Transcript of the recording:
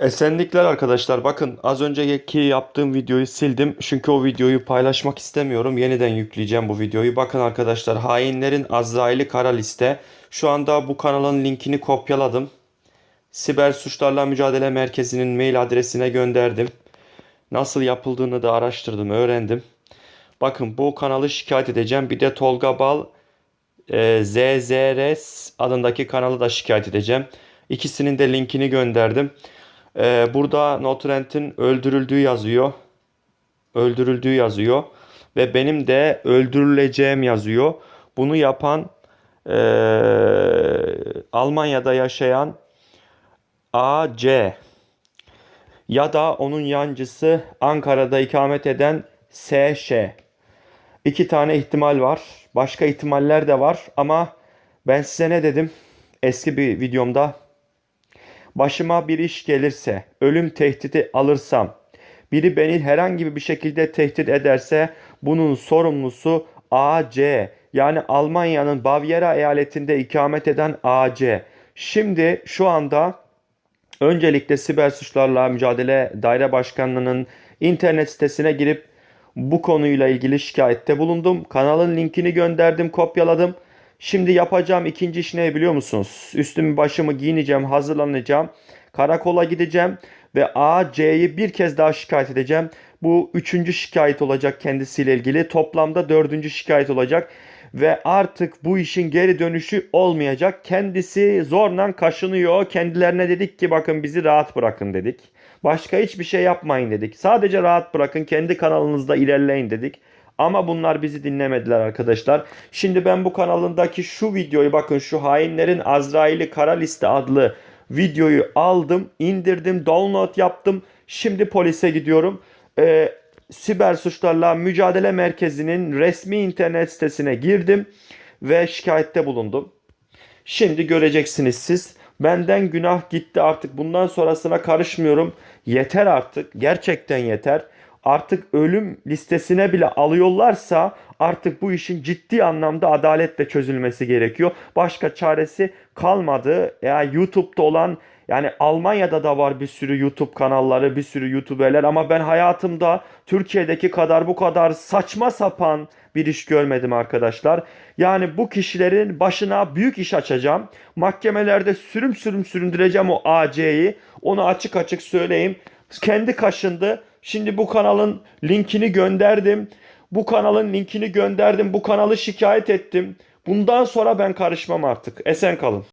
Esenlikler arkadaşlar. Bakın az önceki yaptığım videoyu sildim. Çünkü o videoyu paylaşmak istemiyorum. Yeniden yükleyeceğim bu videoyu. Bakın arkadaşlar hainlerin Azrail'i kara liste. Şu anda bu kanalın linkini kopyaladım. Siber Suçlarla Mücadele Merkezi'nin mail adresine gönderdim. Nasıl yapıldığını da araştırdım, öğrendim. Bakın bu kanalı şikayet edeceğim. Bir de Tolga Bal e, ZZRS adındaki kanalı da şikayet edeceğim. İkisinin de linkini gönderdim. E, burada Notrent'in öldürüldüğü yazıyor. Öldürüldüğü yazıyor. Ve benim de öldürüleceğim yazıyor. Bunu yapan e, Almanya'da yaşayan AC ya da onun yancısı Ankara'da ikamet eden SŞ. İki tane ihtimal var. Başka ihtimaller de var ama ben size ne dedim eski bir videomda? Başıma bir iş gelirse, ölüm tehdidi alırsam, biri beni herhangi bir şekilde tehdit ederse bunun sorumlusu AC yani Almanya'nın Bavyera eyaletinde ikamet eden AC. Şimdi şu anda Öncelikle Siber Suçlarla Mücadele Daire Başkanlığı'nın internet sitesine girip bu konuyla ilgili şikayette bulundum. Kanalın linkini gönderdim, kopyaladım. Şimdi yapacağım ikinci iş ne biliyor musunuz? Üstümü başımı giyineceğim, hazırlanacağım. Karakola gideceğim ve AC'yi bir kez daha şikayet edeceğim. Bu üçüncü şikayet olacak kendisiyle ilgili. Toplamda dördüncü şikayet olacak. Ve artık bu işin geri dönüşü olmayacak. Kendisi zorla kaşınıyor. Kendilerine dedik ki bakın bizi rahat bırakın dedik. Başka hiçbir şey yapmayın dedik. Sadece rahat bırakın kendi kanalınızda ilerleyin dedik. Ama bunlar bizi dinlemediler arkadaşlar. Şimdi ben bu kanalındaki şu videoyu bakın şu hainlerin Azrail'i kara liste adlı videoyu aldım, indirdim, download yaptım. Şimdi polise gidiyorum. Ee, Siber Suçlarla Mücadele Merkezi'nin resmi internet sitesine girdim ve şikayette bulundum. Şimdi göreceksiniz siz. Benden günah gitti artık. Bundan sonrasına karışmıyorum. Yeter artık. Gerçekten yeter. Artık ölüm listesine bile alıyorlarsa artık bu işin ciddi anlamda adaletle çözülmesi gerekiyor. Başka çaresi kalmadı. Yani YouTube'da olan yani Almanya'da da var bir sürü YouTube kanalları, bir sürü YouTuber'ler ama ben hayatımda Türkiye'deki kadar bu kadar saçma sapan bir iş görmedim arkadaşlar. Yani bu kişilerin başına büyük iş açacağım. Mahkemelerde sürüm sürüm süründüreceğim o AC'yi. Onu açık açık söyleyeyim. Kendi kaşındı. Şimdi bu kanalın linkini gönderdim. Bu kanalın linkini gönderdim. Bu kanalı şikayet ettim. Bundan sonra ben karışmam artık. Esen kalın.